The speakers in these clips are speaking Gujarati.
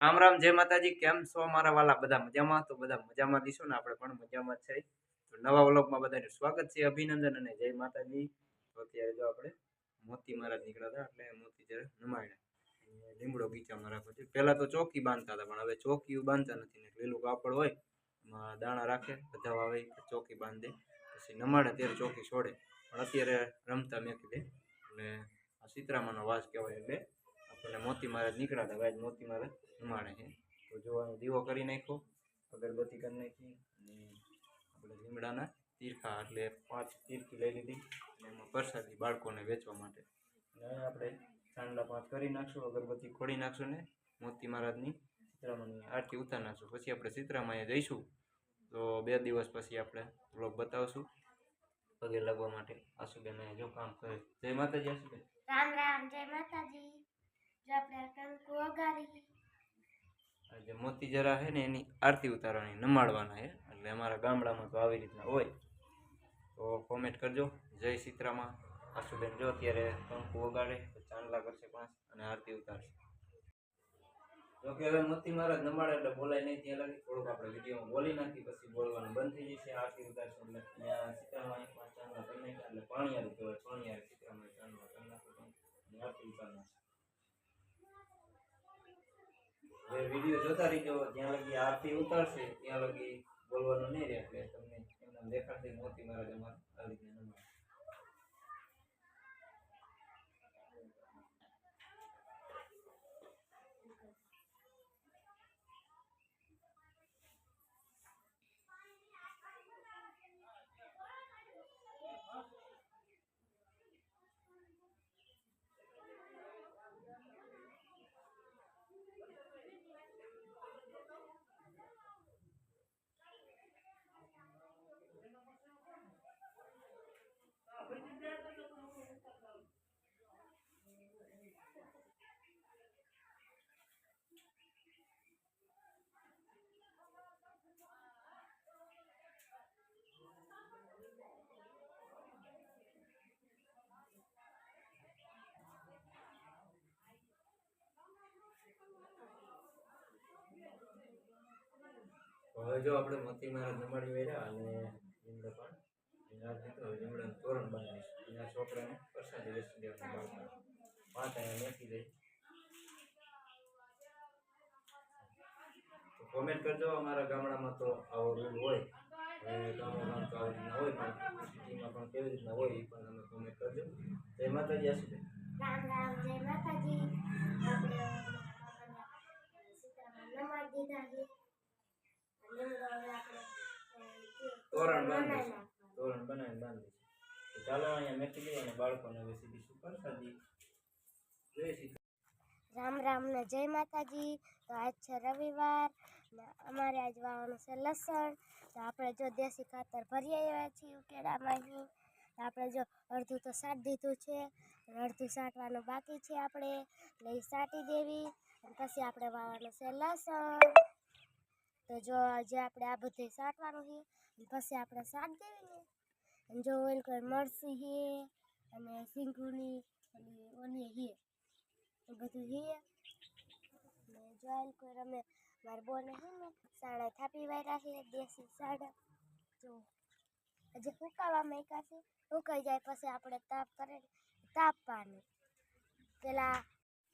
રામ રામ, જય માતાજી. કેમ છો મારા વાલા? બધા મજામાં? તો બધા મજામાં દીશો ને? આપણે પણ મજામાં છે. તો નવા વ્લોગમાં બધાનું સ્વાગત છે, અભિનંદન અને જય માતાજી. તો અત્યારે જો આપણે મોતી મહારાજ નીકળ્યા હતા, એટલે મોતી જરા નમાડ્યા. લીમડો ગીચા મારા પછી પહેલાં તો ચોકી બાંધતા હતા, પણ હવે ચોકી બાંધતા નથી ને લીલું કાપડ હોય, એમાં દાણા રાખે, બધા ઈ ચોકી બાંધે, પછી નમાડે, ત્યારે ચોકી છોડે. પણ અત્યારે રમતા મેં દે એટલે આ સીતરામાનો વાસ કહેવાય એટલે આપણને મોતી મહારાજ નીકળ્યા હતા વ્યાજ મોતી મહારાજ ઉમાણે છે. તો જોવાનો દીવો કરી નાખ્યો, અગરબત્તી કરી નાખી અને આપણે લીમડાના તીરખા એટલે પાંચ તીરખી લઈ લીધી અને એમાં પ્રસાદી બાળકોને વેચવા માટે. અને આપણે ચાંદલા પાંચ કરી નાખશું, અગરબત્તી ખોડી નાખશું ને મોતી મહારાજની સીતરામાની આરતી ઉતાર નાખશું પછી આપણે સીતરામાએ જઈશું, તો બે દિવસ પછી આપણે બ્લોગ બતાવશું. પગે લાગવા માટે આશુબેન જો કામ કરે. જય માતાજી આશુબેન રામ રામ, જય માતાજી જો આપણે કંકુ વગાડી આ જે મોતી જરા છે ને એની આરતી ઉતારવાની નમાડવાના છે એટલે અમારા ગામડામાં તો આવી રીતના હોય. તો કોમેન્ટ કરજો. જય સીતરામાં. આશુબેન જો અત્યારે કંકુ વગાડે, તો ચાંદલા કરશે પાંચ અને આરતી ઉતારશે. જો કે હવે મોતી મહારાજ નમાડે એટલે બોલાય નહીં, ત્યાં લાગી થોડુંક આપણે વિડીયોમાં બોલી નાખી, પછી બોલવાનું બંધ થઈ જશે, આરતી ઉતારશે એટલે ત્યાં સીતરામાં એક પાંચ ચાંદલા નાખ્યા, એટલે પાણીયારું કહેવાય, પાણીયારું સીતરામાં ચાંદલા કરી નાખો અને આરતી ઉતાર નાખશે હવે વીડિયો જોતા રહીજો. જ્યાં લગી આરતી ઉતારશે, ત્યાં લગી બોલવાનું નહીં રહે એટલે તમને એમના દેખાડશે મોતી મહારાજ અમારે. આ રીતના હવે જો આપણે મોતી મહારાજ જમાડી વેર્યા અને લીમડો પણ એના દીધો હવે લીમડાનું તોરણ બનાવીશું છોકરાને પ્રસાદી વેચી પાંચ અહીંયા મેકી દઈ તો કોમેન્ટ કરજો અમારા ગામડામાં તો આવો રૂલ હોય. તો આવી રીતના હોય, પણ સિટીમાં પણ કેવી રીતના હોય એ પણ તમે કોમેન્ટ કરજો. જય માતાજી આશીર્વાદ રામ માતાજી આપણે સીતારામ નમાડી દીધા છે લીમડો હવે આપણે તોરણ બાંધી તોરણ બનાવીને બાંધી તો ચાલો અહીંયા મેકી દઈએ અને બાળકોને હવે સીધી શું પ્રસાદી જય શ્રી રામ રામ ને જય માતાજી. તો આજ છે રવિવાર ને અમારે આજ વાવવાનું છે લસણ. તો આપણે જો દેશી ખાતર ભરી આવ્યા છીએ ઉકેડામાં અહીં. તો આપણે જો અડધું તો સાટ દીધું છે. અડધું સાટવાનું બાકી છે આપણે. એ સાટી દેવી. અને પછી આપણે વાવવાનું છે લસણ. તો જો આજે આપણે આ બધું સાટવાનું છે. પછી આપણે સાટ દેવી ને અને જો ઓલ કોઈ મરસી છે અને સિંગુની અને ઓલી છે એ બધું હે. ને જોઈલ કોઈ રમે, મારા બોને હે ને સાડા થાપી વાયરા છે દેશી સાડા. જો હજી ફૂકાવા મેકા છે. ફૂકાઈ જાય પછી આપણે તાપ કરે, તાપવાનું. પેલા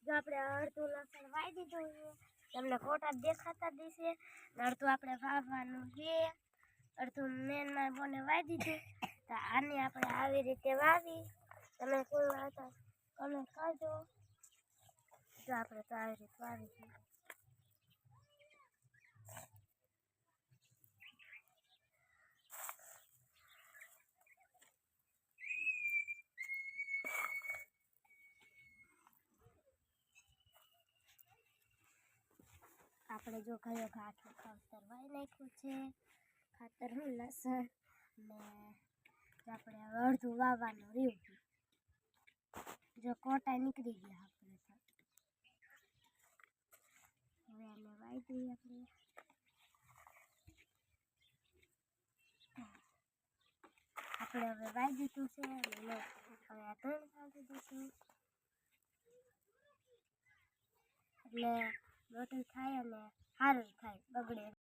જો આપણે અડધું લસણ વાઈ દીધું છે તમને ફોટા દેખાતા દેશે ને અડધું આપણે વાવવાનું છે અડધું મેન મારા બોને વાઈ દીધું. તો આને આપણે આવી રીતે વાવી. તમે કોઈ વાવતા કમેન્ટ કરજો. જો આપણે તો આવી રીતે વાવી આપણે જો કયો ઘાટ ખાતર વાઈ નાખ્યું છે. ખાતર લસણ ને આપણે હવે અડધું વાવવાનું રહ્યું જો કોટા નીકળી ગયા આપણે તો. હવે એને વાઈ દઈએ આપણે. આપણે હવે વાઈ દીધું છે અને હવે આ ત્રણ વાવી દીધું એટલે મોટું થાય અને સારું થાય બગડે.